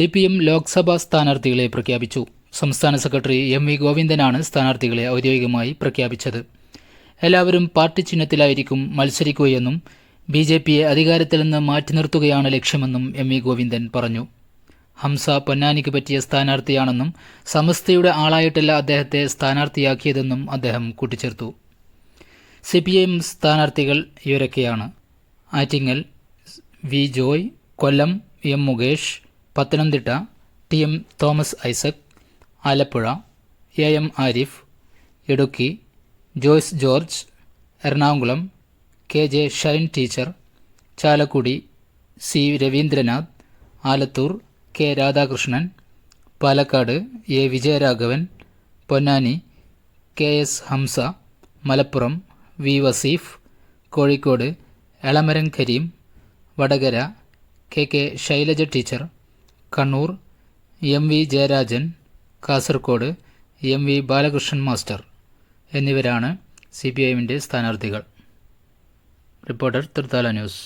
C P M Lok Sabha സ്ഥാനാർത്ഥികളെ പ്രഖ്യാപിച്ചു. സംസ്ഥാന സെക്രട്ടറി എം വി ഗോവിന്ദനാണ് സ്ഥാനാർത്ഥികളെ ഔദ്യോഗികമായി പ്രഖ്യാപിച്ചത്. എല്ലാവരും പാർട്ടി ചിഹ്നത്തിലായിരിക്കും മത്സരിക്കുകയെന്നും ബി ജെ പിയെ അധികാരത്തിൽ നിന്ന് മാറ്റി നിർത്തുകയാണ് ലക്ഷ്യമെന്നും എം വി ഗോവിന്ദൻ പറഞ്ഞു. ഹംസ പൊന്നാനിക്ക് പറ്റിയ സ്ഥാനാർത്ഥിയാണെന്നും സമസ്തയുടെ ആളായിട്ടല്ല അദ്ദേഹത്തെ സ്ഥാനാർത്ഥിയാക്കിയതെന്നും അദ്ദേഹം കൂട്ടിച്ചേർത്തു. സി പി എം സ്ഥാനാർത്ഥികൾ ഇവരൊക്കെയാണ്. Attingal V Joy Kollam M Mukesh Pathanamthitta T M Thomas Isaac Alappuzha A M Arif Idukki Joyce George Ernakulam K J Shine teacher Chalakudy C Raveendranath Alathur K Radhakrishnan Palakkad A Vijayaraghavan Ponnani K S Hamza Malappuram V Vaseef Kozhikode Elamaram Kareem Vadakara K K Shailaja teacher Kannur M V Jayarajan Kasaragod M V Balakrishnan master എന്നിവരാണ് C P I എമ്മിന്റെ സ്ഥാനാർത്ഥികൾ. Reporter Thrithala news.